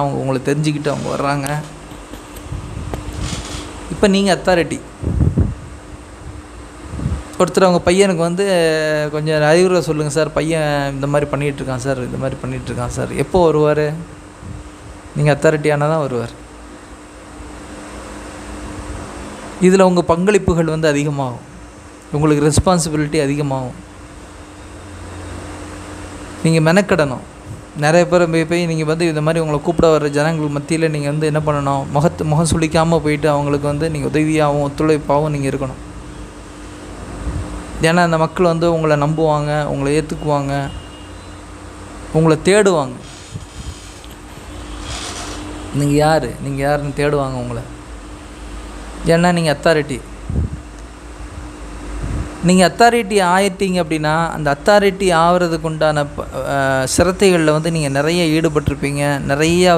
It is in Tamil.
அவங்க உங்களை தெரிஞ்சுக்கிட்டு அவங்க வர்றாங்க. இப்போ நீங்கள் அத்தாரிட்டி ஒருத்தர் அவங்க பையனுக்கு வந்து கொஞ்சம் அறிவுரை சொல்லுங்கள் சார். பையன் இந்த மாதிரி பண்ணிகிட்டு இருக்கான் சார் இந்த மாதிரி பண்ணிகிட்ருக்கான் சார். எப்போ வருவார்? நீங்கள் அத்தாரிட்டி ஆனால் தான் வருவார். இதில் உங்கள் பங்களிப்புகள் வந்து அதிகமாகும். உங்களுக்கு ரெஸ்பான்சிபிலிட்டி அதிகமாகும். நீங்கள் மெனக்கிடணும். நிறைய பேர் போய் போய் நீங்கள் வந்து இந்த மாதிரி உங்களை கூப்பிட வர ஜனங்கள் மத்தியில் நீங்கள் வந்து என்ன பண்ணணும்? முகத்து முகம் சுளிக்காமல் போயிட்டு அவங்களுக்கு வந்து நீங்கள் உதவியாகவும் ஒத்துழைப்பாகவும் நீங்கள் இருக்கணும். ஏன்னா அந்த மக்கள் வந்து உங்களை நம்புவாங்க உங்களை ஏற்றுக்குவாங்க உங்களை தேடுவாங்க. நீங்கள் யார்? நீங்கள் யாருன்னு தேடுவாங்க உங்களை. ஏன்னா நீங்கள் அத்தாரிட்டி நீங்கள் அத்தாரிட்டி ஆயிட்டீங்க அப்படின்னா அந்த அத்தாரிட்டி ஆகிறதுக்கு உண்டான ப- சிரத்தைகளில் வந்து நீங்கள் நிறைய ஈடுபட்டிருப்பீங்க. நிறையா